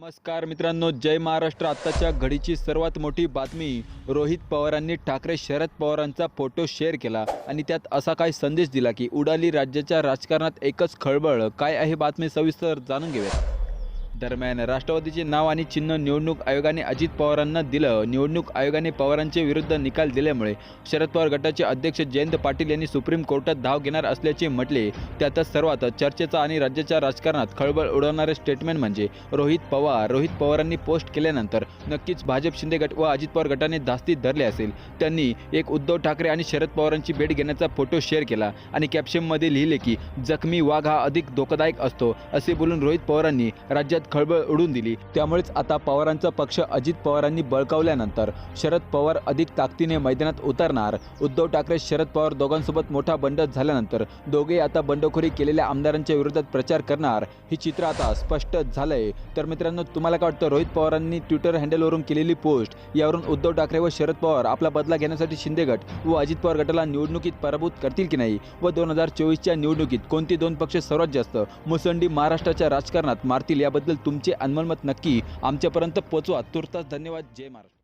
नमस्कार मित्रांनो जय महाराष्ट्र. आत्ताच्या घडीची सर्वात मोठी बातमी रोहित पवारांनी ठाकरे शरद पवारांचा फोटो शेअर केला आणि त्यात असा काय संदेश दिला की उडाली राज्याच्या राजकारणात एकच खळबळ. काय आहे बातमी सविस्तर जाणून घेऊया दरम्यान राष्ट्रवादीचे नाव आणि चिन्ह निवडणूक आयोगाने अजित पवारांना दिलं. निवडणूक आयोगाने पवारांचे विरुद्ध निकाल दिल्यामुळे शरद पवार गटाचे अध्यक्ष जयंत पाटील यांनी सुप्रीम कोर्टात धाव घेणार असल्याचे म्हटले. त्यातच सर्वात चर्चेचा आणि राज्याच्या राजकारणात खळबळ उडवणारे स्टेटमेंट म्हणजे रोहित पवार. रोहित पवारांनी पोस्ट केल्यानंतर नक्कीच भाजप शिंदे गट व अजित पवार गटाने धास्तीत धरले असेल. त्यांनी एक उद्धव ठाकरे आणि शरद पवारांची भेट घेण्याचा फोटो शेअर केला आणि कॅप्शनमध्ये लिहिले की जखमी वाघ हा अधिक धोकादायक असतो असे बोलून रोहित पवारांनी राज्यात राज्यात खळबळ उडून दिली. त्यामुळेच आता पवारांचा पक्ष अजित पवारांनी बळकावल्यानंतर शरद पवार अधिक ताकदीने मैदानात उतरणार. उद्धव ठाकरे शरद पवार दोघांसोबत मोठा बंड झाल्यानंतर दोघे आता बंडखोरी केलेल्या आमदारांच्या विरोधात प्रचार करणार. ही चित्र आता स्पष्ट झालंय. तर मित्रांनो तुम्हाला काय वाटतं? रोहित पवारांनी ट्विटर हँडलवरून केलेली पोस्ट यावरून उद्धव ठाकरे व शरद पवार आपला बदला घेण्यासाठी शिंदे गट व अजित पवार गटाला निवडणुकीत पराभूत करतील की नाही? व दोन हजार चोवीसच्या निवडणुकीत कोणते दोन पक्ष सर्वात जास्त मुसंडी महाराष्ट्राच्या राजकारणात मारतील याबद्दल तुमचे अनमनमत नक्की. आमच्यापर्यंत पोचवा. तुर्तास धन्यवाद. जय महाराष्ट्र.